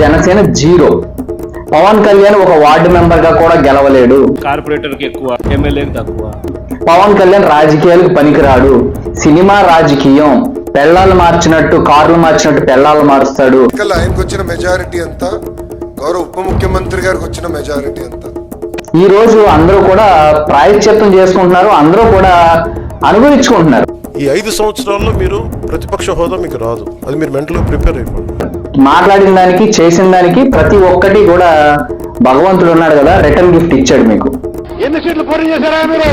Janasena zero. Pawan Kalyan ఒక ward మెంబర్గా కూడా గెలవలేడు. కార్పొరేటర్కి ఎక్కువ ఎమ్మెల్యేకి తక్కువ. పవన్ కళ్యాణ్ రాజకీయాలకు పనికిరాడు. సినిమా రాజకీయం పెళ్ళాలు మార్చినట్టు కార్లు మార్చినట్టు పెళ్ళాలు మారుస్తాడు. ఆయనకు వచ్చిన మెజారిటీ ఎంత? గౌరవ ఉప ముఖ్యమంత్రి గారికి వచ్చిన మెజారిటీ ఎంత? ఈ రోజు అందరూ కూడా ప్రాయశ్చిత్తం చేసుకుంటున్నారు అందరూ కూడా అనుభవించుకుంటున్నారు. ఈ ఐదు సంవత్సరాల్లో మీరు ప్రతిపక్ష హోదా మీకు రాదు. అది మీరు మెంటల్గా ప్రిపేర్ అయిపోండి. మాట్లాడిన దానికి చేసిన దానికి ప్రతి ఒక్కటి కూడా భగవంతుడు ఉన్నాడు కదా రిటర్న్ గిఫ్ట్ ఇచ్చాడు మీకు. ఎన్ని సీట్లు పోటీ చేశారా మీరు?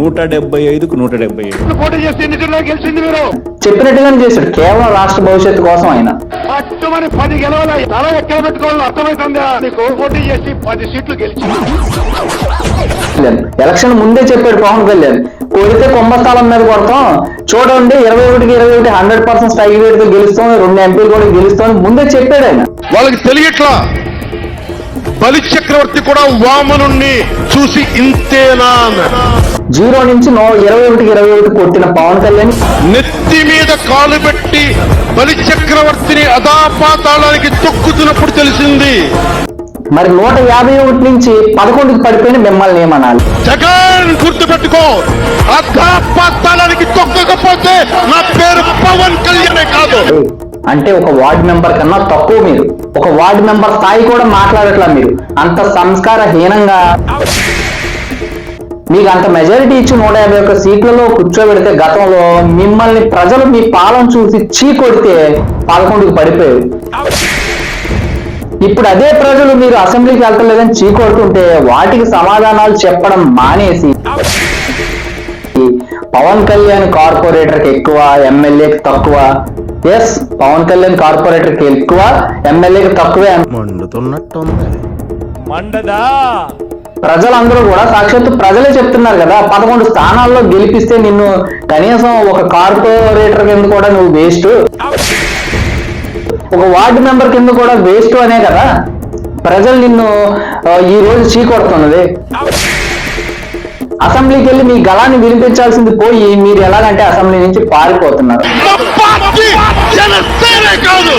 నూట డెబ్బై ఐదుకు నూట డెబ్బై ఐదు పోటీ చేస్తే ఎన్ని సీట్లు గెలిచింది మీరు. చెప్పినట్టుగానే చేశాడు. కేవలం రాష్ట్ర భవిష్యత్తు కోసం ఆయన. పట్టుమని పది గెలవాలి? తల ఎక్కడ పెట్టుకోవాలని అర్థమవుతుందా? నీకు పోటీ చేసి పది సీట్లు గెలిచి ఎలక్షన్ ముందే చెప్పాడు పవన్ కళ్యాణ్. కొడితే కుంభస్థానం మీద కొడతాం. చూడండి ఇరవై ఒకటికి ఇరవై ఒకటి హండ్రెడ్ పర్సెంట్ స్ట్రైక్ రేట్తో గెలుస్తాం రెండు ఎంపీలు కూడా గెలుస్తాం ముందే చెప్పాడు ఆయన. వాళ్ళకి తెలియట్లా? బలి చక్రవర్తి కూడా వామనుణ్ణి చూసి ఇంతేనా జీరో నుంచి నో ఇరవై ఒకటికి ఇరవై ఒకటి కొట్టిన పవన్ కళ్యాణ్. నెత్తి మీద కాలు పెట్టి బలి చక్రవర్తిని అదాపాతాళానికి తొక్కుతున్నప్పుడు తెలిసింది. మరి నూట యాభై ఒకటి నుంచి పదకొండుకి పడిపోయిన మిమ్మల్ని ఏమనాలి? జగన్ గుర్తుపెట్టుకో. అదాపాతాళానికి తొక్కకపోతే నా పేరు పవన్ కళ్యాణే కాదు. అంటే ఒక వార్డ్ మెంబర్ కన్నా తక్కువ మీరు. ఒక వార్డ్ మెంబర్ స్థాయి కూడా మాట్లాడట్లా మీరు. అంత సంస్కార హీనంగా మీకు అంత మెజారిటీ ఇచ్చి నూట యాభై ఒక్క సీట్లలో కూర్చోబెడితే గతంలో మిమ్మల్ని ప్రజలు మీ పాలన చూసి చీ కొడితే పదకొండుకి పడిపోయారు ఇప్పుడు అదే ప్రజలు మీరు అసెంబ్లీకి వెళ్తలేదని చీ కొడుతుంటే వాటికి సమాధానాలు చెప్పడం మానేసి పవన్ కళ్యాణ్ కార్పొరేటర్కి ఎక్కువ ఎమ్మెల్యేకి తక్కువ. ఎస్ పవన్ కళ్యాణ్ కార్పొరేటర్కి ఎక్కువ ఎమ్మెల్యేకి తక్కువే. అన్- మండుతున్నట్టుంది. మండదా? ప్రజలందరూ కూడా సాక్షాత్తు ప్రజలే చెప్తున్నారు కదా పదకొండు స్థానాల్లో గెలిపిస్తే నిన్ను కనీసం ఒక కార్పొరేటర్ కింద కూడా నువ్వు వేస్ట్ ఒక వార్డు మెంబర్ కింద కూడా వేస్ట్ అనే కదా ప్రజలు నిన్ను ఈ రోజు చీకొడుతున్నది అసెంబ్లీకి వెళ్ళి మీ గళాన్ని వినిపించాల్సింది పోయి మీరు ఎలాగంటే అసెంబ్లీ నుంచి పారిపోతున్నారు. కాదు.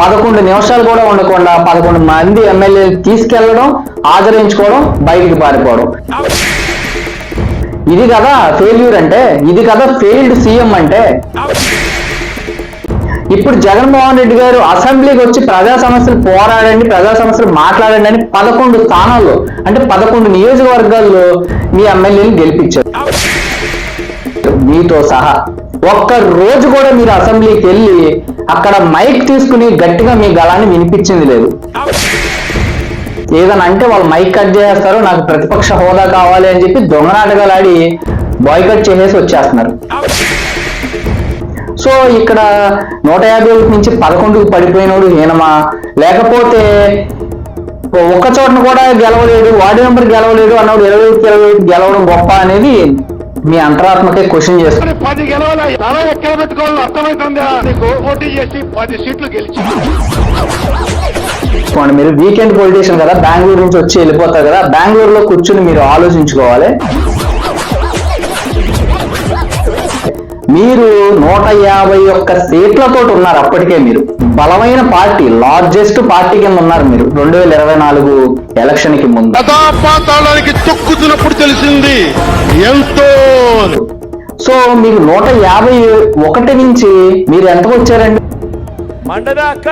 పదకొండు నిమిషాలు కూడా ఉండకుండా పదకొండు మంది ఎమ్మెల్యేలు తీసుకెళ్ళడం ఆదరించుకోవడం బయటికి పారిపోవడం. ఇది కదా ఫెయిల్యూర్ అంటే ఇది కదా ఫెయిల్డ్ సీఎం అంటే. ఇప్పుడు జగన్మోహన్ రెడ్డి గారు అసెంబ్లీకి వచ్చి ప్రజా సమస్యలు పోరాడండి ప్రజా సమస్యలు మాట్లాడండి అని పదకొండు స్థానాల్లో అంటే పదకొండు నియోజకవర్గాల్లో మీ ఎమ్మెల్యేని గెలిపించారు. మీతో సహా. ఒక్క రోజు కూడా మీరు అసెంబ్లీకి వెళ్ళి అక్కడ మైక్ తీసుకుని గట్టిగా మీ గళాన్ని వినిపించింది లేదు. ఏదైనా అంటే వాళ్ళు మైక్ కట్ చేస్తారు నాకు ప్రతిపక్ష హోదా కావాలి అని చెప్పి దొంగ ఆడి బాయ్కట్ చేసేసి వచ్చేస్తున్నారు. సో ఇక్కడ నూట యాభై ఒకటి నుంచి పదకొండుకు పడిపోయినోడు హీనమా? లేకపోతే ఒక్క చోటను కూడా గెలవలేడు వార్డు మెంబర్ గెలవలేడు అన్నప్పుడు ఇరవై ఒకటి ఇరవై ఒకటి గెలవడం గొప్ప అనేది మీ అంతరాత్మకే క్వశ్చన్ చేస్తుంది పది గెలవాలి? తల ఎక్కడ అర్థమవుతుందా? నీకు పోటీ చేసి పది సీట్లు గెలిచి. మీరు వీకెండ్ పొలిటీషియన్ కదా బెంగళూరు నుంచి వచ్చి వెళ్ళిపోతారు కదా బెంగళూరులో కూర్చుని మీరు ఆలోచించుకోవాలి. మీరు నూట యాభై ఒక్క సీట్లతో ఉన్నారు అప్పటికే మీరు. బలమైన పార్టీ లార్జెస్ట్ పార్టీ కింద ఉన్నారు మీరు. రెండు వేల ఇరవై నాలుగు ఎలక్షన్కి ముందు తొక్కుతున్నప్పుడు తెలిసింది ఎంతో. సో మీకు నూట యాభై ఒకటి నుంచి మీరు ఎంతకు వచ్చారండి? మండదా అక్క?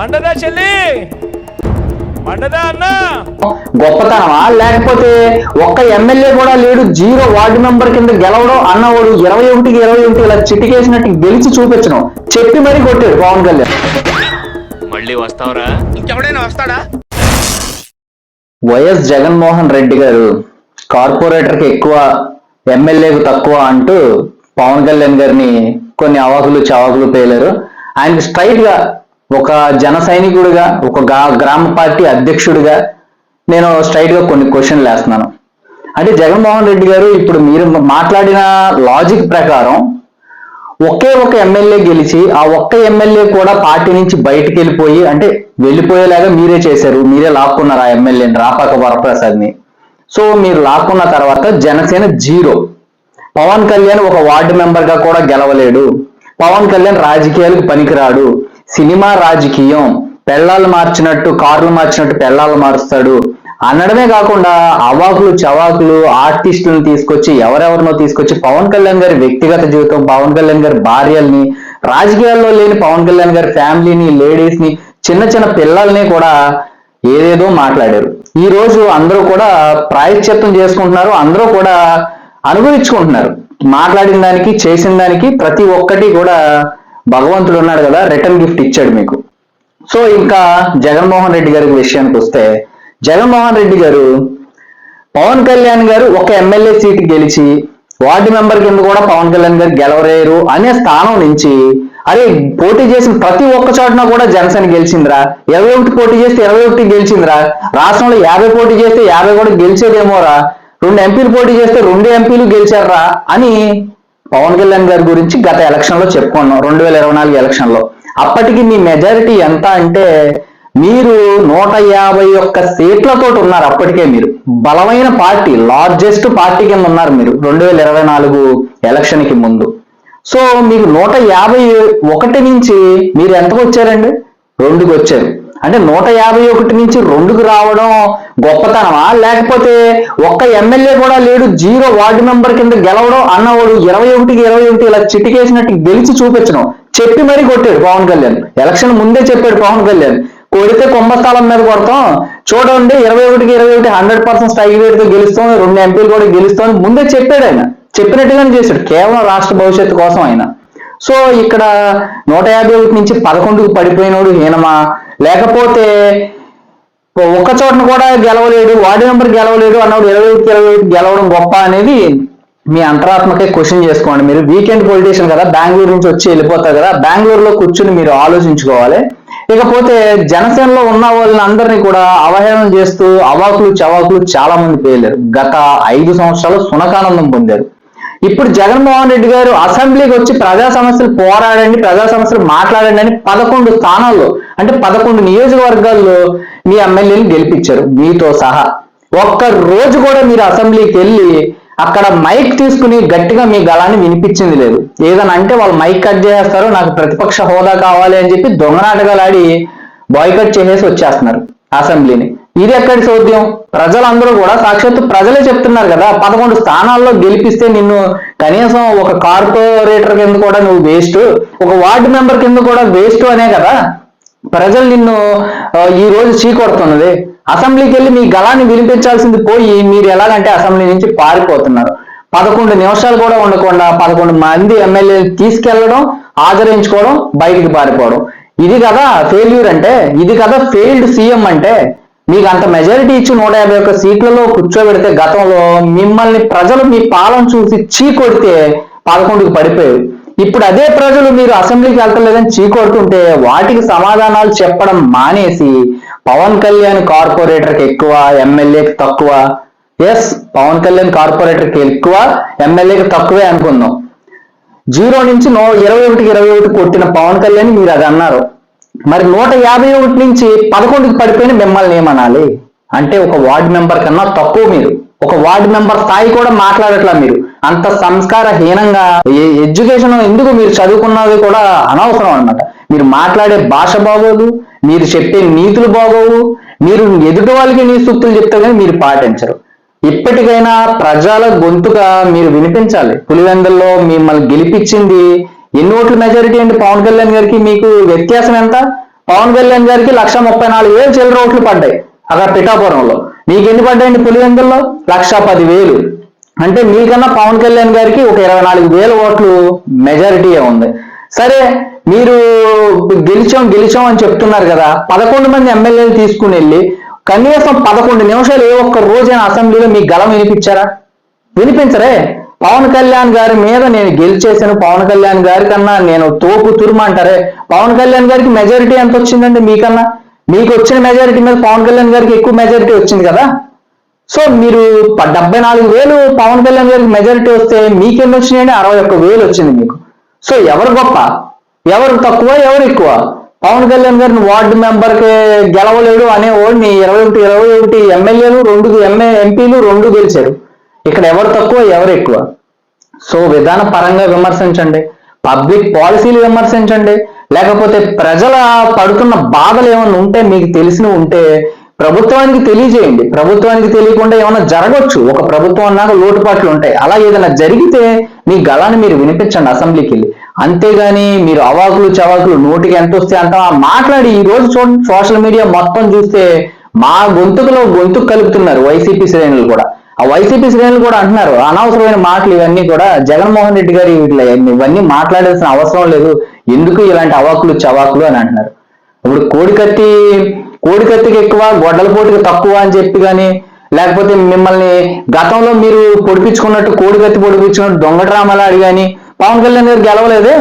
మండదా చెల్లి? గొప్పతనమా? లేకపోతే ఒక్క ఎమ్మెల్యే కూడా లేడు జీరో వార్డు మెంబర్ కింద గెలవడం అన్నవాడు ఇరవై ఒకటికి ఇరవై ఒకటి ఇలా చిటికేసినట్టు గెలిచి చూపించడం. చెప్పి మరీ కొట్టాడు పవన్ కళ్యాణ్. మళ్ళీ వస్తావరా? వైఎస్ జగన్మోహన్ రెడ్డి గారు కార్పొరేటర్కి ఎక్కువ ఎమ్మెల్యేకు తక్కువ అంటూ పవన్ కళ్యాణ్ గారిని కొన్ని అవాకులు చవాకులు పేలారు. ఆయనకి స్ట్రైట్గా ఒక జన సైనికుడిగా ఒక గ్రామ పార్టీ అధ్యక్షుడిగా నేను స్ట్రైట్గా కొన్ని క్వశ్చన్లు వేస్తున్నాను అంటే జగన్మోహన్ రెడ్డి గారు ఇప్పుడు మీరు మాట్లాడిన లాజిక్ ప్రకారం ఒకే ఒక ఎమ్మెల్యే గెలిచి ఆ ఒక్క ఎమ్మెల్యే కూడా పార్టీ నుంచి బయటకు వెళ్ళిపోయి అంటే వెళ్ళిపోయేలాగా మీరే చేశారు. మీరే లాక్కున్నారు ఆ ఎమ్మెల్యేని రాపాక వరప్రసాద్ని సో మీరు లాక్కున్న తర్వాత జనసేన జీరో. పవన్ కళ్యాణ్ ఒక వార్డు మెంబర్గా కూడా గెలవలేడు. పవన్ కళ్యాణ్ రాజకీయాలకు పనికిరాడు. సినిమా రాజకీయం పెళ్ళాలు మార్చినట్టు కార్లు మార్చినట్టు పెళ్ళాలు మారుస్తాడు. అనడమే కాకుండా అవాకులు చవాకులు ఆర్టిస్టులను తీసుకొచ్చి ఎవరెవరినో తీసుకొచ్చి పవన్ కళ్యాణ్ గారి వ్యక్తిగత జీవితం పవన్ కళ్యాణ్ గారి భార్యల్ని రాజకీయాల్లో లేని పవన్ కళ్యాణ్ గారి ఫ్యామిలీని లేడీస్ని చిన్న చిన్న పిల్లల్ని కూడా ఏదేదో మాట్లాడారు. ఈ రోజు అందరూ కూడా ప్రాయశ్చిత్తం చేసుకుంటున్నారు అందరూ కూడా అనుభవించుకుంటున్నారు. మాట్లాడిన దానికి చేసిన దానికి ప్రతి ఒక్కటి కూడా భగవంతుడు ఉన్నాడు కదా రిటర్న్ గిఫ్ట్ ఇచ్చాడు మీకు. సో ఇంకా జగన్మోహన్ రెడ్డి గారి విషయానికి వస్తే జగన్మోహన్ రెడ్డి గారు పవన్ కళ్యాణ్ గారు ఒక ఎమ్మెల్యే సీట్ గెలిచి వార్డు మెంబర్ కింద కూడా పవన్ కళ్యాణ్ గారు గెలవలేరు అనే స్థానం నుంచి అరే పోటీ చేసిన ప్రతి ఒక్క చోటన కూడా జనసేన గెలిచిందిరా. ఇరవై ఒకటి పోటీ చేస్తే ఇరవై ఒకటి గెలిచిందిరా. రాష్ట్రంలో యాభై పోటీ చేస్తే యాభై కూడా గెలిచేదేమోరా. రెండు ఎంపీలు పోటీ చేస్తే రెండు ఎంపీలు గెలిచారా అని పవన్ కళ్యాణ్ గారి గురించి గత ఎలక్షన్లో చెప్పుకున్నాం రెండు వేల ఇరవై నాలుగు ఎలక్షన్లో. అప్పటికి మీ మెజారిటీ ఎంత అంటే మీరు నూట యాభై ఒక్క సీట్లతో ఉన్నారు అప్పటికే మీరు. బలమైన పార్టీ లార్జెస్ట్ పార్టీ కింద ఉన్నారు మీరు రెండు వేల ఇరవై నాలుగు ఎలక్షన్కి ముందు. సో మీకు నూట యాభై ఒకటి నుంచి మీరు ఎంతకు వచ్చారండి? రెండుకి వచ్చారు. అంటే నూట యాభై ఒకటి నుంచి రెండుకు రావడం గొప్పతనమా? లేకపోతే ఒక్క ఎమ్మెల్యే కూడా లేడు జీరో వార్డు మెంబర్ కింద గెలవడం అన్నవాడు ఇరవై ఒకటికి ఇరవై ఒకటి ఇలా చిటికేసినట్టు గెలిచి చూపించడం. చెప్పి మరీ కొట్టాడు పవన్ కళ్యాణ్. ఎలక్షన్ ముందే చెప్పాడు పవన్ కళ్యాణ్. కొడితే కుంభస్థలం మీద కొడతాం. చూడండి ఇరవై ఒకటికి ఇరవై ఒకటి హండ్రెడ్ పర్సెంట్ స్ట్రైక్ రేట్తో గెలుస్తాం రెండు ఎంపీలు కూడా గెలుస్తాం ముందే చెప్పాడు ఆయన. చెప్పినట్టుగానే చేశాడు. కేవలం రాష్ట్ర భవిష్యత్తు కోసం ఆయన. సో ఇక్కడ నూట యాభై ఒకటి నుంచి పదకొండుకు పడిపోయినోడు హీనమా? లేకపోతే ఒక్క చోటన కూడా గెలవలేడు వార్డు మెంబర్ గెలవలేడు అన్నప్పుడు ఇరవై ఒకటి ఇరవై ఒకటి గెలవడం గొప్ప అనేది మీ అంతరాత్మకే క్వశ్చన్ చేసుకోండి. మీరు వీకెండ్ పొలిటీషియన్ కదా బెంగళూరు నుంచి వచ్చి వెళ్ళిపోతారు కదా బెంగళూరులో కూర్చుని మీరు ఆలోచించుకోవాలి. ఇకపోతే జనసేనలో ఉన్న వాళ్ళని అందరినీ కూడా అవహేళన చేస్తూ అవాకులు చవాకులు చాలా మంది పేయలేరు గత ఐదు సంవత్సరాలు సునకానందం పొందారు. ఇప్పుడు జగన్మోహన్ రెడ్డి గారు అసెంబ్లీకి వచ్చి ప్రజా సమస్యలు పోరాడండి ప్రజా సమస్యలు మాట్లాడండి అని పదకొండు స్థానాల్లో అంటే పదకొండు నియోజకవర్గాల్లో మీ ఎమ్మెల్యేని గెలిపించారు. మీతో సహా ఒక్క రోజు కూడా మీరు అసెంబ్లీకి వెళ్ళి అక్కడ మైక్ తీసుకుని గట్టిగా మీ గళాన్ని వినిపించింది లేదు. ఏదైనా అంటే వాళ్ళు మైక్ కట్ చేసేస్తారు నాకు ప్రతిపక్ష హోదా కావాలి అని చెప్పి దొంగ ఆడి బాయ్కట్ చేసేసి వచ్చేస్తున్నారు అసెంబ్లీని. ఇది ఎక్కడి చోద్యం ప్రజలందరూ కూడా సాక్షాత్తు ప్రజలే చెప్తున్నారు కదా పదకొండు స్థానాల్లో గెలిపిస్తే నిన్ను కనీసం ఒక కార్పొరేటర్ కింద కూడా నువ్వు వేస్ట్ ఒక వార్డు మెంబర్ కింద కూడా వేస్ట్ అనే కదా? ప్రజలు నిన్ను ఈ రోజు చీకొడుతున్నది అసెంబ్లీకి వెళ్ళి మీ గళాన్ని వినిపించాల్సింది పోయి మీరు ఎలాగంటే అసెంబ్లీ నుంచి పారిపోతున్నారు. పదకొండు నిమిషాలు కూడా ఉండకుండా పదకొండు మంది ఎమ్మెల్యేలు తీసుకెళ్ళడం ఆదరించుకోవడం బయటికి పారిపోవడం. ఇది కదా ఫెయిల్యూర్ అంటే ఇది కదా ఫెయిల్డ్ సీఎం అంటే. మీకు అంత మెజారిటీ ఇచ్చి నూట యాభై ఒక్క సీట్లలో కూర్చోబెడితే గతంలో మిమ్మల్ని ప్రజలు మీ పాలన చూసి చీకొడితే పదకొండుకు పడిపోయారు ఇప్పుడు అదే ప్రజలు మీరు అసెంబ్లీకి వెళ్తలేదని చీకొడుతుంటే వాటికి సమాధానాలు చెప్పడం మానేసి పవన్ కళ్యాణ్ కార్పొరేటర్కి ఎక్కువ ఎమ్మెల్యేకి తక్కువ. ఎస్ పవన్ కళ్యాణ్ కార్పొరేటర్కి ఎక్కువ ఎమ్మెల్యేకి తక్కువే అనుకుందాం. జీరో నుంచి నో ఇరవై ఒకటికి ఇరవై ఒకటి కొట్టిన పవన్ కళ్యాణ్ మీరు అది అన్నారు. మరి నూట యాభై ఒకటి నుంచి పదకొండుకి పడిపోయిన మిమ్మల్ని ఏమనాలి? అంటే ఒక వార్డు మెంబర్ కన్నా తక్కువ మీరు. ఒక వార్డు మెంబర్ స్థాయి కూడా మాట్లాడట్లా మీరు. అంత సంస్కారహీనంగా ఏ- ఎడ్యుకేషన్ ఎందుకు మీరు చదువుకున్నది కూడా అనవసరం అన్నమాట. మీరు మాట్లాడే భాష బాగోదు మీరు చెప్పే నీతులు బాగోవు మీరు ఎదుటి వాళ్ళకి నీ సూక్తులు చెప్తే కానీ మీరు పాటించరు. ఇప్పటికైనా ప్రజల గొంతుగా మీరు వినిపించాలి. పులివెందుల్లో మిమ్మల్ని గెలిపించింది ఎన్ని ఓట్ల మెజారిటీ అండి? పవన్ కళ్యాణ్ గారికి మీకు వ్యత్యాసం ఎంత? పవన్ కళ్యాణ్ గారికి లక్ష ముప్పై నాలుగు వేలు చిల్లర ఓట్లు పడ్డాయి అక్కడ పిఠాపురంలో. మీకు ఎన్ని పడ్డాయండి పులివెందుల్లో? లక్ష పది వేలు అంటే మీకన్నా పవన్ కళ్యాణ్ గారికి ఒక ఇరవై నాలుగు వేల ఓట్లు మెజారిటీ ఉంది. సరే మీరు గెలిచాం గెలిచాం అని చెప్తున్నారు కదా పదకొండు మంది ఎమ్మెల్యేలు తీసుకుని వెళ్ళి కనీసం పదకొండు నిమిషాలు ఏ ఒక్క రోజైనా అసెంబ్లీలో మీ గలం వినిపించారా? వినిపించరే. పవన్ కళ్యాణ్ గారి మీద నేను గెలిచేసాను పవన్ కళ్యాణ్ గారి కన్నా నేను తోపు తురుము అంటారే. పవన్ కళ్యాణ్ గారికి మెజారిటీ ఎంత వచ్చిందండి మీకన్నా? మీకు వచ్చిన మెజారిటీ మీద పవన్ కళ్యాణ్ గారికి ఎక్కువ మెజారిటీ వచ్చింది కదా. సో మీరు డెబ్బై నాలుగు వేలు పవన్ కళ్యాణ్ గారికి మెజారిటీ వస్తే మీకెన్ని వచ్చినాయండి? అరవై ఒక్క వేలు వచ్చింది మీకు. సో ఎవరు గొప్ప? ఎవరు తక్కువ? ఎవరు ఎక్కువ? పవన్ కళ్యాణ్ గారిని వార్డు మెంబర్కి గెలవలేడు అనే ఓడిని ఇరవై ఒకటి ఇరవై ఒకటి ఎమ్మెల్యేలు రెండు ఎంఏ ఎంపీలు రెండు గెలిచారు. ఇక్కడ ఎవరు తక్కువ ఎవరు ఎక్కువ? సో విధాన పరంగా విమర్శించండి. పబ్లిక్ పాలసీలు విమర్శించండి. లేకపోతే ప్రజల పడుతున్న బాధలు ఏమైనా ఉంటే మీకు తెలిసిన ఉంటే ప్రభుత్వానికి తెలియజేయండి. ప్రభుత్వానికి తెలియకుండా ఏమైనా జరగవచ్చు ఒక ప్రభుత్వం అన్నాక లోటుపాట్లు ఉంటాయి. అలా ఏదైనా జరిగితే మీ గళాన్ని మీరు వినిపించండి అసెంబ్లీకి వెళ్ళి అంతేగాని మీరు అవాకులు చవాకులు నోటికి ఎంత వస్తే అంత మాట్లాడి ఈ రోజు చూడండి సోషల్ మీడియా మొత్తం చూస్తే మా గొంతుకులో గొంతుకు కలుపుతున్నారు వైసీపీ శ్రేణులు కూడా. ఆ వైసీపీ శ్రేణులు కూడా అంటున్నారు. అనవసరమైన మాటలు ఇవన్నీ కూడా జగన్మోహన్ రెడ్డి గారు వీటిలో ఇవన్నీ మాట్లాడాల్సిన అవసరం లేదు. ఎందుకు ఇలాంటి అవాకులు చవాకులు అని అంటున్నారు. ఇప్పుడు కోడికత్తి కోడికత్తికి ఎక్కువ గొడ్డల పోటీకి తక్కువ అని చెప్పి కానీ లేకపోతే మిమ్మల్ని గతంలో మీరు పొడిపించుకున్నట్టు కోడికత్తి పొడిపించుకున్నట్టు దొంగ డ్రామాలు కానీ పవన్ కళ్యాణ్ గారు గెలవలేదే?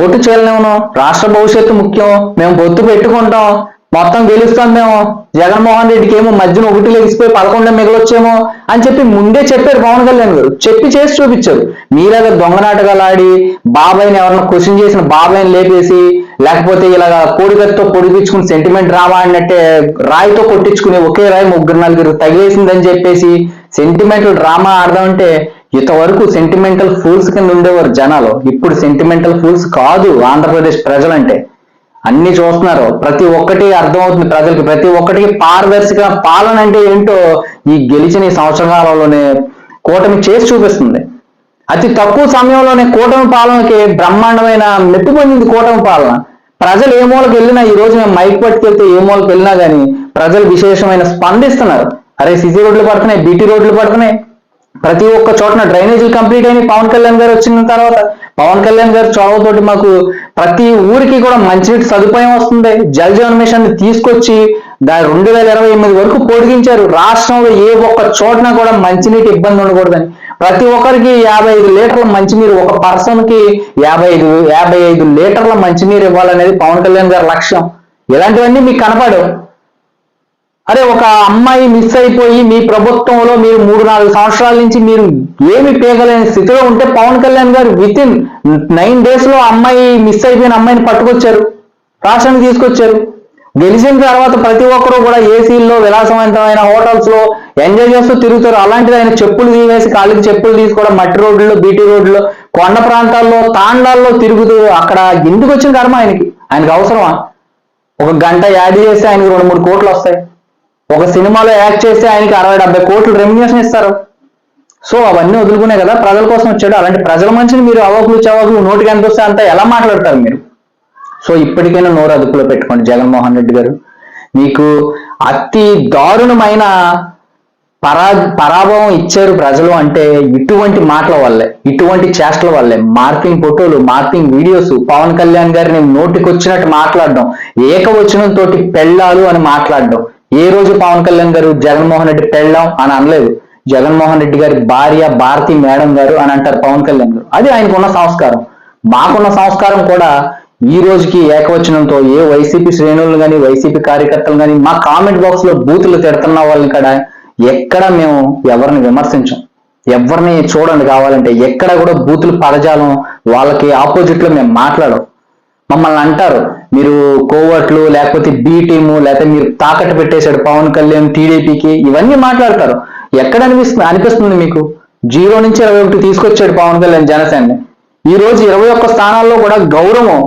ఓటు చేయలేము రాష్ట్ర భవిష్యత్తు ముఖ్యం. మేము పొత్తు పెట్టుకుంటాం. మొత్తం గెలుస్తుందేమో జగన్మోహన్ రెడ్డికి ఏమో మధ్యన ఒకటి లెగిసిపోయి పదకొండు మిగలొచ్చేమో అని చెప్పి ముందే చెప్పారు పవన్ కళ్యాణ్ గారు. చెప్పి చేసి చూపించారు. మీలాగా దొంగ నాటకాలు ఆడి బాబాయ్ని ఎవరన్నా క్వశ్చన్ చేసిన బాబాయ్ని లేపేసి లేకపోతే ఇలాగా కోడిగత్తో పొడిపించుకుని సెంటిమెంట్ డ్రామా అన్నట్టే రాయితో కొట్టించుకుని ఒకే రాయి ముగ్గురు నలుగురు తగిలేసిందని చెప్పేసి సెంటిమెంటల్ డ్రామా ఆడదామంటే ఇంతవరకు సెంటిమెంటల్ ఫూల్స్ కింద ఉండేవారు జనాలు. ఇప్పుడు సెంటిమెంటల్ ఫూల్స్ కాదు ఆంధ్రప్రదేశ్ ప్రజలంటే. అన్ని చూస్తున్నారు. ప్రతి ఒక్కటి అర్థమవుతుంది ప్రజలకు. ప్రతి ఒక్కటికి పారదర్శక పాలన అంటే ఏంటో ఈ గెలిచిన ఈ కూటమి చేసి చూపిస్తుంది. అతి తక్కువ సమయంలోనే కూటమి పాలనకి బ్రహ్మాండమైన మెప్పు పొందింది కూటమి పాలన. ప్రజలు ఏ మూలకి వెళ్ళినా ఈ రోజు మేము మైక్ పట్టుకెళ్తే ఏ మూలకి వెళ్ళినా కానీ ప్రజలు విశేషమైన స్పందిస్తున్నారు. అరే సిసి రోడ్లు పడుతున్నాయి బీటీ రోడ్లు పడుతున్నాయి. ప్రతి ఒక్క చోటన డ్రైనేజీలు కంప్లీట్ అయినాయి. పవన్ కళ్యాణ్ గారు వచ్చిన తర్వాత పవన్ కళ్యాణ్ గారు చొరవతోటి మాకు ప్రతి ఊరికి కూడా మంచినీటి సదుపాయం వస్తుంది. జల్ జీవన్ మిషన్ తీసుకొచ్చి దాని రెండు వేల ఇరవై ఎనిమిది వరకు పొడిగించారు. రాష్ట్రంలో ఏ ఒక్క చోటన కూడా మంచినీటి ఇబ్బంది ఉండకూడదని. ప్రతి ఒక్కరికి యాభై ఐదు లీటర్ల మంచినీరు ఒక పర్సన్కి యాభై ఐదు యాభై ఐదు లీటర్ల మంచినీరు ఇవ్వాలనేది పవన్ కళ్యాణ్ గారి లక్ష్యం. ఇలాంటివన్నీ మీకు కనపడవు. అరే ఒక అమ్మాయి మిస్ అయిపోయి మీ ప్రభుత్వంలో మీరు మూడు నాలుగు సంవత్సరాల నుంచి మీరు ఏమి పేగలేని స్థితిలో ఉంటే పవన్ కళ్యాణ్ గారు విత్ ఇన్ నైన్ డేస్లో అమ్మాయి మిస్ అయిపోయిన అమ్మాయిని పట్టుకొచ్చారు రాష్ట్రానికి తీసుకొచ్చారు. గెలిచిన తర్వాత ప్రతి ఒక్కరూ కూడా ఏసీల్లో విలాసవంతమైన హోటల్స్లో ఎంజాయ్ చేస్తూ తిరుగుతారు. అలాంటిది ఆయన చెప్పులు తీవేసి కాళ్ళకి చెప్పులు తీసుకోవడం మట్టి రోడ్లలో బీటీ రోడ్లలో కొండ ప్రాంతాల్లో తాండాల్లో తిరుగుతూ అక్కడ ఎందుకు వచ్చిన కర్మ ఆయనకి? ఆయనకి అవసరమా? ఒక గంట యాడ్ చేస్తే ఆయనకి రెండు మూడు కోట్లు వస్తాయి. ఒక సినిమాలో యాక్ట్ చేస్తే ఆయనకి అరవై డెబ్బై కోట్లు రెమ్యునేషన్ ఇస్తారు. సో అవన్నీ వదులుకునే కదా ప్రజల కోసం వచ్చాడు. అలాంటి ప్రజల మనిషిని మీరు అవకులు చవకులు నోటికి ఎంత వస్తే అంత ఎలా మాట్లాడతారు మీరు? సో ఇప్పటికైనా నోరు అదుపులో పెట్టుకోండి జగన్మోహన్ రెడ్డి గారు. మీకు అతి దారుణమైన పరా పరాభవం ఇచ్చారు ప్రజలు అంటే ఇటువంటి మాటల వల్లే ఇటువంటి చేష్టల వల్లే. మార్పింగ్ ఫోటోలు మార్పింగ్ వీడియోస్ పవన్ కళ్యాణ్ గారిని నోటికొచ్చినట్టు మాట్లాడడం ఏకవచనంతో తోటి పెళ్ళాలు అని మాట్లాడడం ఏ రోజు పవన్ కళ్యాణ్ గారు జగన్మోహన్ రెడ్డి పెళ్ళాం అని అనలేదు. జగన్మోహన్ రెడ్డి గారి భార్య భారతి మేడం గారు అని అంటారు పవన్ కళ్యాణ్ గారు. అది ఆయనకున్న సంస్కారం. మాకున్న సంస్కారం కూడా ఈ రోజుకి ఏకవచనంతో ఏ వైసీపీ శ్రేణులను కానీ వైసీపీ కార్యకర్తలు కానీ మా కామెంట్ బాక్స్లో బూతులు తిడుతున్న వాళ్ళని కూడా ఎక్కడ మేము ఎవరిని విమర్శించం? ఎవరిని చూడండి కావాలంటే ఎక్కడ కూడా బూతులు పదజాలం వాళ్ళకి ఆపోజిట్లో మేము మాట్లాడం మమ్మల్ని అంటారు మీరు కోవట్లు లేకపోతే బి టీము లేకపోతే మీరు తాకట్టు పెట్టేశాడు పవన్ కళ్యాణ్ టీడీపీకి ఇవన్నీ మాట్లాడతారు. ఎక్కడ అనిపిస్తుంది అనిపిస్తుంది మీకు? జీరో నుంచి ఇరవై ఒకటి తీసుకొచ్చాడు పవన్ కళ్యాణ్ జనసేనని. ఈ రోజు ఇరవై ఒక్క స్థానాల్లో కూడా గౌరవం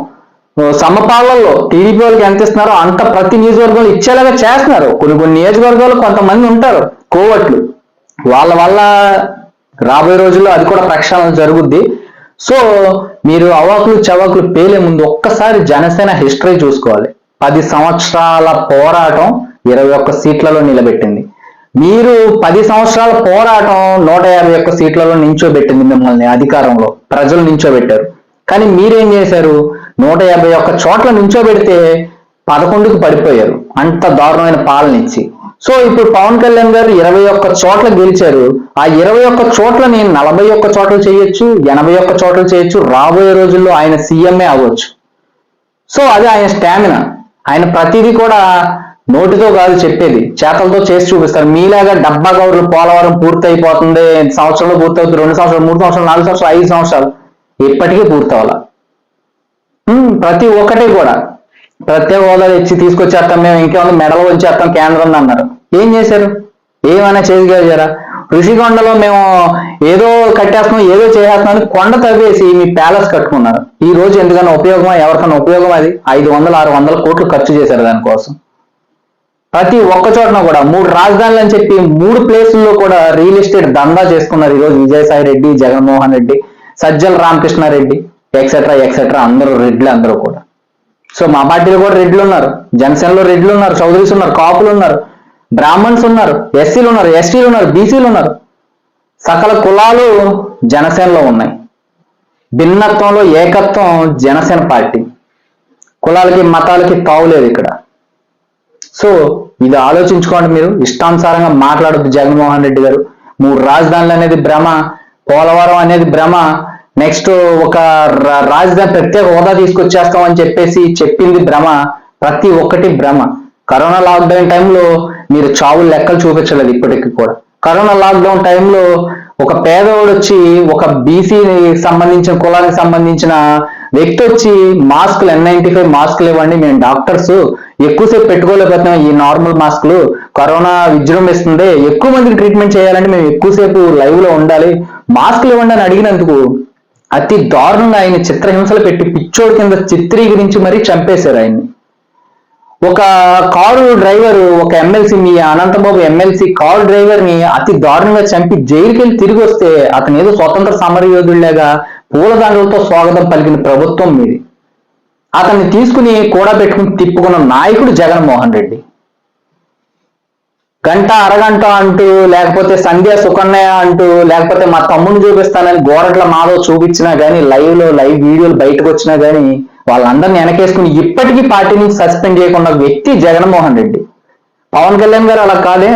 సమపాలల్లో సమపాలలో టీడీపీ వాళ్ళకి ఎంత ఇస్తున్నారో అంత ప్రతి నియోజకవర్గంలో ఇచ్చేలాగా చేస్తున్నారు. కొన్ని కొన్ని నియోజకవర్గాలు కొంతమంది ఉంటారు కోవట్లు వాళ్ళ వల్ల రాబోయే రోజుల్లో అది కూడా ప్రక్షాళన జరుగుద్ది. సో మీరు అవాకులు చవాకులు పేలే ముందు ఒక్కసారి జనసేన హిస్టరీ చూసుకోవాలి. పది సంవత్సరాల పోరాటం ఇరవై ఒక్క సీట్లలో నిలబెట్టింది. మీరు పది సంవత్సరాల పోరాటం నూట యాభై ఒక్క సీట్లలో నించోబెట్టింది మిమ్మల్ని అధికారంలో. ప్రజలు నించోబెట్టారు. కానీ మీరేం చేశారు? నూట యాభై ఒక్క చోట్ల నించోబెడితే పదకొండుకు పడిపోయారు. అంత దారుణమైన పాలనిచ్చి. సో ఇప్పుడు పవన్ కళ్యాణ్ గారు ఇరవై ఒక్క చోట్ల గెలిచారు. ఆ ఇరవై ఒక్క చోట్ల నేను నలభై ఒక్క చోట్ల చేయొచ్చు ఎనభై ఒక్క చోట్ల చేయొచ్చు రాబోయే రోజుల్లో ఆయన సీఎంఏ అవ్వచ్చు. సో అది ఆయన స్టామినా. ఆయన ప్రతిదీ కూడా నోటితో కాదు చెప్పేది. చేతలతో చేసి చూపిస్తారు. మీలాగా డబ్బా గౌరవ పోలవరం పూర్తి అయిపోతుంది సంవత్సరంలో పూర్తి అవుతుంది రెండు సంవత్సరాలు మూడు సంవత్సరాలు నాలుగు సంవత్సరాలు ఐదు సంవత్సరాలు. ఇప్పటికీ పూర్తి ప్రతి ఒక్కటి కూడా. ప్రత్యేక హోదా తెచ్చి తీసుకొచ్చేస్తాం మేము ఇంకేమైనా మెడలు వచ్చేస్తాం కేంద్రం అన్నారు. ఏం చేశారు? ఏమైనా చేయగలిగారా? ఋషికొండలో మేము ఏదో కట్టేస్తున్నాం ఏదో చేసేస్తున్నాం అని కొండ తవ్వేసి మీ ప్యాలెస్ కట్టుకున్నారు. ఈ రోజు ఎందుకన్నా ఉపయోగమా? ఎవరికైనా ఉపయోగం అది? ఐదు వందలు ఆరు వందల కోట్లు ఖర్చు చేశారు దానికోసం. ప్రతి ఒక్క చోటన కూడా మూడు రాజధానులు అని చెప్పి మూడు ప్లేసుల్లో కూడా రియల్ ఎస్టేట్ దందా చేసుకున్నారు ఈరోజు విజయసాయి రెడ్డి జగన్మోహన్ రెడ్డి సజ్జల రామకృష్ణారెడ్డి ఎక్సెట్రా ఎక్సెట్రా అందరూ రెడ్లు అందరూ కూడా. సో మా పార్టీలో కూడా రెడ్లు ఉన్నారు జనసేనలో రెడ్లు ఉన్నారు చౌదరీస్ ఉన్నారు కాపులు ఉన్నారు బ్రాహ్మణ్స్ ఉన్నారు ఎస్సీలు ఉన్నారు ఎస్టీలు ఉన్నారు బీసీలు ఉన్నారు. సకల కులాలు జనసేనలో ఉన్నాయి. భిన్నత్వంలో ఏకత్వం జనసేన పార్టీ. కులాలకి మతాలకి తావులేదు ఇక్కడ. సో ఇది ఆలోచించుకోండి మీరు. ఇష్టానుసారంగా మాట్లాడద్దు జగన్మోహన్ రెడ్డి గారు. మూడు రాజధానులు అనేది భ్రమ పోలవరం అనేది భ్రమ నెక్స్ట్ ఒక రా- రాజధాని ప్రత్యేక హోదా తీసుకొచ్చేస్తాం అని చెప్పేసి చెప్పింది భ్రమ ప్రతి ఒక్కటి భ్రమ. కరోనా లాక్డౌన్ టైంలో మీరు చావులు లెక్కలు చూపించలేదు ఇప్పటికి కూడా. కరోనా లాక్డౌన్ టైంలో ఒక పేదవాడు వచ్చి ఒక బీసీ సంబంధించిన కులానికి సంబంధించిన వ్యక్తి వచ్చి మాస్కులు ఎన్ నైన్టీ ఫైవ్ మాస్కులు ఇవ్వండి మేము డాక్టర్స్. ఎక్కువసేపు పెట్టుకోలేకపోతున్నాం ఈ నార్మల్ మాస్కులు. కరోనా విజృంభిస్తుంది ఎక్కువ మందికి ట్రీట్మెంట్ చేయాలంటే మేము ఎక్కువసేపు లైవ్లో ఉండాలి. మాస్కులు ఇవ్వండి అని అడిగినందుకు అతి దారుణంగా ఆయన చిత్రహింసలు పెట్టి పిచ్చోడి కింద చిత్రీకరించి మరీ చంపేశారు ఆయన్ని. ఒక కారు డ్రైవర్ ఒక ఎమ్మెల్సీ మీ అనంతబాబు ఎమ్మెల్సీ కారు డ్రైవర్ని అతి దారుణంగా చంపి జైలుకి వెళ్ళి తిరిగి వస్తే అతను ఏదో స్వతంత్ర సమరయోధుడిలాగా పూలదండలతో స్వాగతం పలికిన ప్రభుత్వం మీది. అతన్ని తీసుకుని కూడా పెట్టుకుని తిప్పుకున్న నాయకుడు జగన్మోహన్ రెడ్డి. గంట అరగంట అంటూ లేకపోతే సంధ్య సుకన్య అంటూ లేకపోతే మా తమ్ముని చూపిస్తానని గోరట్ల మాధవ్ చూపించినా గానీ లైవ్లో లైవ్ వీడియోలు బయటకు వచ్చినా గానీ వాళ్ళందరిని వెనకేసుకుని ఇప్పటికీ పార్టీ నుంచి సస్పెండ్ చేయకుండా వ్యక్తి జగన్మోహన్ రెడ్డి. పవన్ కళ్యాణ్ గారు అలా కాదే.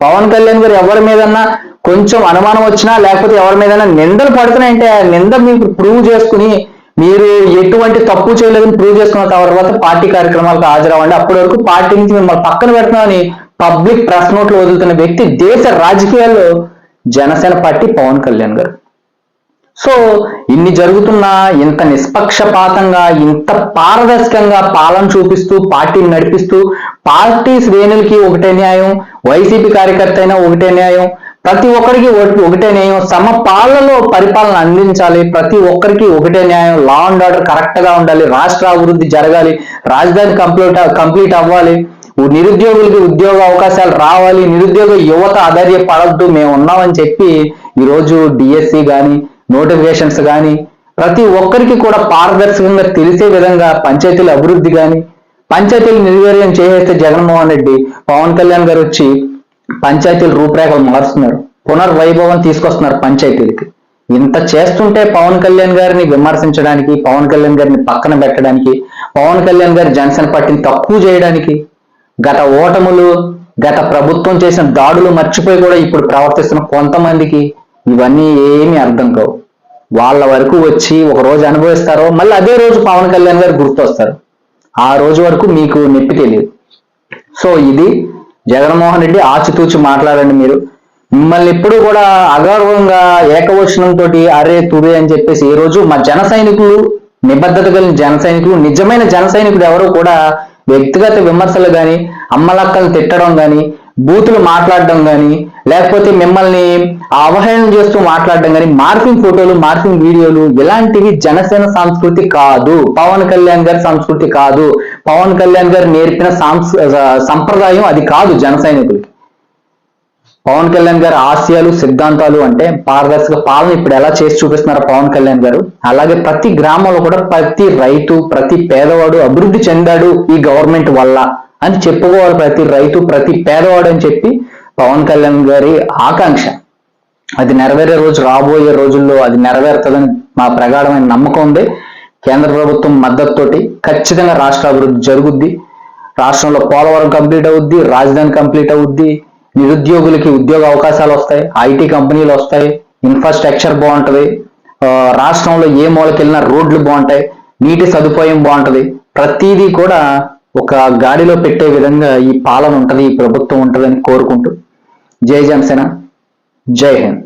పవన్ కళ్యాణ్ గారు ఎవరి మీదన్నా కొంచెం అనుమానం వచ్చినా లేకపోతే ఎవరి మీదైనా నిందలు పడుతున్నాయంటే ఆ నింద మీకు ప్రూవ్ చేసుకుని మీరు ఎటువంటి తప్పు చేయలేదని ప్రూవ్ చేసుకున్న తర్వాత పార్టీ కార్యక్రమాలకు హాజరవ్వండి. అప్పటి వరకు పార్టీ నుంచి మిమ్మల్ని పక్కన పెడుతున్నామని పబ్లిక్ ప్రెస్ నోట్లు వదులుతున్న వ్యక్తి దేశ రాజకీయాల్లో జనసేన పార్టీ పవన్ కళ్యాణ్ గారు. సో ఇన్ని జరుగుతున్నా ఇంత నిష్పక్షపాతంగా ఇంత పారదర్శకంగా పాలన చూపిస్తూ పార్టీని నడిపిస్తూ పార్టీ శ్రేణులకి ఒకటే న్యాయం వైసీపీ కార్యకర్త అయినా ఒకటే న్యాయం ప్రతి ఒక్కరికి ఒకటే న్యాయం సమ పాలనలో పరిపాలన అందించాలి ప్రతి ఒక్కరికి ఒకటే న్యాయం లా అండ్ ఆర్డర్ కరెక్ట్గా ఉండాలి రాష్ట్ర అభివృద్ధి జరగాలి రాజధాని కంప్లీట్ కంప్లీట్ అవ్వాలి. నిరుద్యోగులకి ఉద్యోగ అవకాశాలు రావాలి నిరుద్యోగ యువత ఆధార్య పడద్దు మేము ఉన్నామని చెప్పి ఈరోజు డిఎస్సి కానీ నోటిఫికేషన్స్ కానీ ప్రతి ఒక్కరికి కూడా పారదర్శకంగా తెలిసే విధంగా పంచాయతీల అభివృద్ధి కానీ పంచాయతీలు నిర్వీర్యం చేసేస్తే జగన్మోహన్ రెడ్డి పవన్ కళ్యాణ్ గారు వచ్చి పంచాయతీల రూపురేఖలు మారుస్తున్నారు పునర్వైభవం తీసుకొస్తున్నారు పంచాయతీలకి. ఇంత చేస్తుంటే పవన్ కళ్యాణ్ గారిని విమర్శించడానికి పవన్ కళ్యాణ్ గారిని పక్కన పెట్టడానికి పవన్ కళ్యాణ్ గారి జనసేన పార్టీని తక్కువ చేయడానికి గత ఓటములు గత ప్రభుత్వం చేసిన దాడులు మర్చిపోయి కూడా ఇప్పుడు ప్రవర్తిస్తున్న కొంతమందికి ఇవన్నీ ఏమీ అర్థం కావు. వాళ్ళ వరకు వచ్చి ఒక రోజు అనుభవిస్తారో మళ్ళీ అదే రోజు పవన్ కళ్యాణ్ గారు గుర్తొస్తారు. ఆ రోజు వరకు మీకు నొప్పి తెలియదు. సో ఇది జగన్మోహన్ రెడ్డి ఆచితూచి మాట్లాడండి మీరు. మిమ్మల్ని ఎప్పుడు కూడా అగౌరవంగా ఏకవచనంతో అరే తురే అని చెప్పేసి ఈ రోజు మా జన సైనికులు నిబద్ధత కలిగిన జన సైనికులు నిజమైన జన సైనికుడు ఎవరు కూడా వ్యక్తిగత విమర్శలు కానీ అమ్మలక్కలు తిట్టడం కానీ బూతులు మాట్లాడడం కానీ లేకపోతే మిమ్మల్ని అవహేళన చేస్తూ మాట్లాడడం కానీ మార్ఫింగ్ ఫోటోలు మార్ఫింగ్ వీడియోలు ఇలాంటివి జనసేన సంస్కృతి కాదు. పవన్ కళ్యాణ్ గారి సంస్కృతి కాదు. పవన్ కళ్యాణ్ గారు నేర్పిన సాంస్ సంప్రదాయం అది కాదు జన సైనికులకి. పవన్ కళ్యాణ్ గారి ఆశయాలు సిద్ధాంతాలు అంటే పారదర్శక పాలన ఇప్పుడు ఎలా చేసి చూపిస్తున్నారు పవన్ కళ్యాణ్ గారు? అలాగే ప్రతి గ్రామంలో కూడా ప్రతి రైతు ప్రతి పేదవాడు అభివృద్ధి చెందాడు ఈ గవర్నమెంట్ వల్ల అని చెప్పుకోవాలి ప్రతి రైతు ప్రతి పేదవాడు అని చెప్పి పవన్ కళ్యాణ్ గారి ఆకాంక్ష. అది నెరవేరే రోజు రాబోయే రోజుల్లో అది నెరవేరుతుందని మా ప్రగాఢమైన నమ్మకం ఉంది. కేంద్ర ప్రభుత్వం మద్దతుతోటి ఖచ్చితంగా రాష్ట్ర అభివృద్ధి జరుగుద్ది. రాష్ట్రంలో పోలవరం కంప్లీట్ అవుద్ది రాజధాని కంప్లీట్ అవుద్ది. నిరుద్యోగులకి ఉద్యోగ అవకాశాలు వస్తాయి ఐటీ కంపెనీలు వస్తాయి ఇన్ఫ్రాస్ట్రక్చర్ బాగుంటుంది రాష్ట్రంలో ఏ మూలకి వెళ్ళినా రోడ్లు బాగుంటాయి నీటి సదుపాయం బాగుంటుంది. ప్రతిదీ కూడా ఒక గాడిలో పెట్టే విధంగా ఈ పాలన ఉంటుంది ఈ ప్రభుత్వం ఉంటుందని కోరుకుంటూ. జై జనసేన జై హింద్.